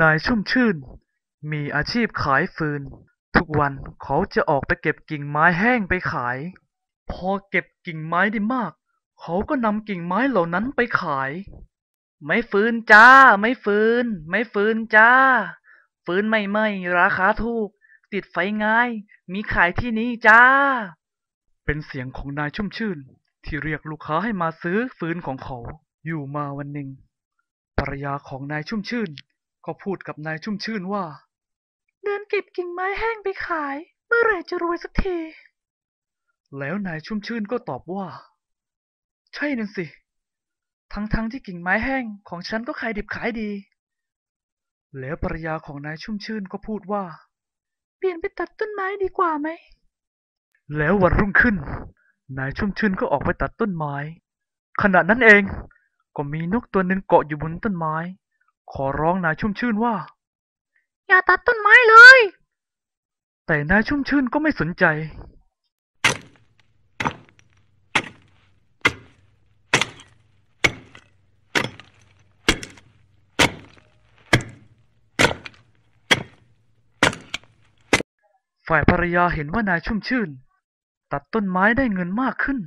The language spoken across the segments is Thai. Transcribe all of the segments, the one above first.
นายชุ่มชื่น มีอาชีพขายฟืน ทุกวันเขาจะออกไปเก็บกิ่งไม้แห้งไปขาย พอเก็บกิ่งไม้ได้มาก เขาก็นำกิ่งไม้เหล่านั้นไปขาย ไม่ฟืนจ้า ไม่ฟืน ไม่ฟืนจ้า ฟืนไม่ไหมราคาถูก ติดไฟง่าย มีขายที่นี่จ้า เป็นเสียงของนายชุ่มชื่น ที่เรียกลูกค้าให้มาซื้อฟืนของเขา อยู่มาวันหนึ่งภรรยาของนายชุ่มชื่น ก็พูดกับนายชุ่มชื่นว่า เดินเก็บกิ่งไม้แห้งไปขาย เมื่อไหร่จะรวยสักที แล้วนายชุ่มชื่นก็ตอบว่า ใช่นั่นสิ ทั้งๆทที่กิ่งไม้แห้งของฉันก็ขายดิบขายดี แล้วภรรยาของนายชุ่มชื่นก็พูดว่า เปลี่ยนไปตัดต้นไม้ดีกว่าไหม แล้ววันรุ่งขึ้น นายชุ่มชื่นก็ออกไปตัดต้นไม้ ขณะนั้นเองก็มีนกตัวหนึ่งเกาะอยู่บนต้นไม้ ขอร้องนายชุ่มชื่นว่า อย่าตัดต้นไม้เลย แต่นายชุ่มชื่นก็ไม่สนใจ ฝ่ายภรรยาเห็นว่านายชุ่มชื่น ตัดต้นไม้ได้เงินมากขึ้น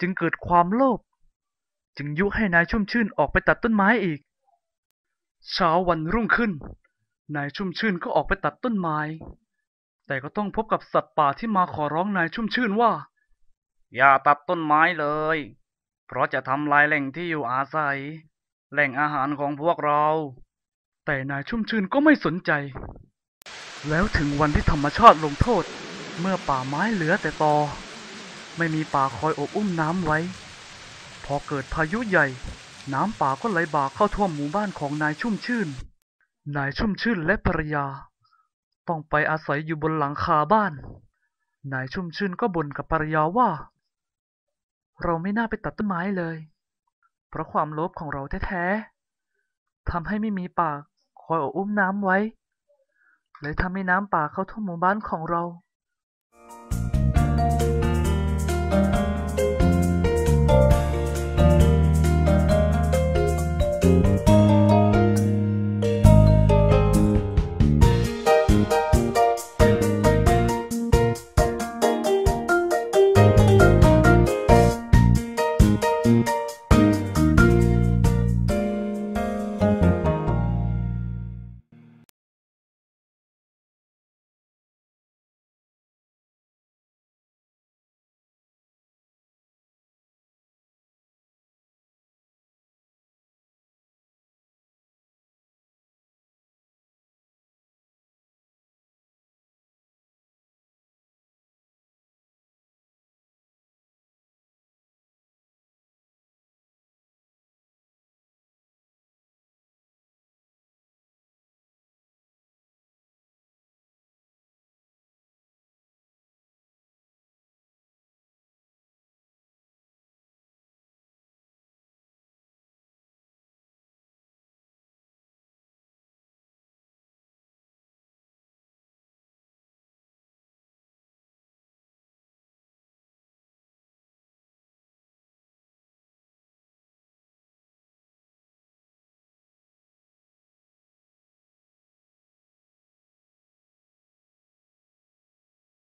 จึงเกิดความโลภจึงยุให้นายชุ่มชื่นออกไปตัดต้นไม้อีก เช้าวันรุ่งขึ้น นายชุ่มชื่นก็ออกไปตัดต้นไม้ แต่ก็ต้องพบกับสัตว์ป่าที่มาขอร้องนายชุ่มชื่นว่า อย่าตัดต้นไม้เลย เพราะจะทำลายแหล่งที่อยู่อาศัย แหล่งอาหารของพวกเรา แต่นายชุ่มชื่นก็ไม่สนใจ แล้วถึงวันที่ธรรมชาติลงโทษ เมื่อป่าไม้เหลือแต่ตอ ไม่มีป่าคอยอบอุ้มน้ำไว้ พอเกิดพายุใหญ่ น้ำป่าก็ไหลบ่าเข้าท่วมหมู่บ้านของนายชุ่มชื่น นายชุ่มชื่นและภรรยา ต้องไปอาศัยอยู่บนหลังคาบ้าน นายชุ่มชื่นก็บ่นกับภรรยาว่า เราไม่น่าไปตัดต้นไม้เลย เพราะความโลภของเราแท้ๆทำให้ไม่มีป่าคอยอบอุ้มน้ำไว้เลยทำให้น้ำป่าเข้าท่วมหมู่บ้านของเรา